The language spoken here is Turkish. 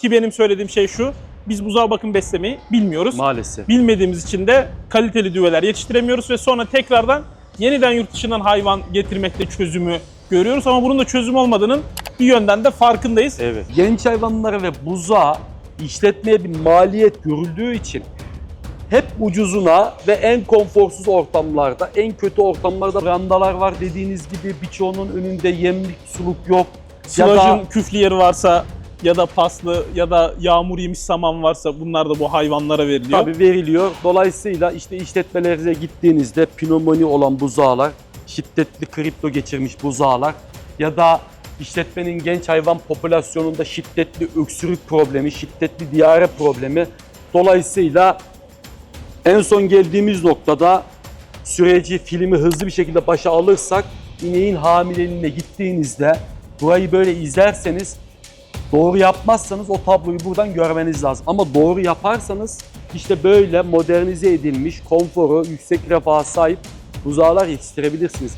Ki benim söylediğim şey şu. Biz buzağa bakım beslemeyi bilmiyoruz. Maalesef. Bilmediğimiz için de kaliteli düveler yetiştiremiyoruz ve sonra tekrardan yeniden yurt dışından hayvan getirmekte çözümü görüyoruz. Ama bunun da çözüm olmadığının bir yönden de farkındayız. Evet. Genç hayvanlara ve buzağa işletmeye bir maliyet görüldüğü için hep ucuzuna ve en konforsuz ortamlarda, en kötü ortamlarda randalar var dediğiniz gibi birçoğunun önünde yemlik, suluk yok. Ya da Sılajın küflü yeri varsa ya da paslı ya da yağmur yemiş saman varsa bunlar da bu hayvanlara veriliyor. tabii veriliyor. Dolayısıyla işte işletmelerinize gittiğinizde pnömoni olan buzağlar, şiddetli kripto geçirmiş buzağlar ya da işletmenin genç hayvan popülasyonunda şiddetli öksürük problemi, şiddetli diyare problemi. Dolayısıyla en son geldiğimiz noktada süreci, filmi hızlı bir şekilde başa alırsak ineğin hamileliğine gittiğinizde burayı böyle izlerseniz doğru yapmazsanız o tabloyu buradan görmeniz lazım. Ama doğru yaparsanız işte böyle modernize edilmiş, konforu, yüksek refaha sahip buzağlar yetiştirebilirsiniz.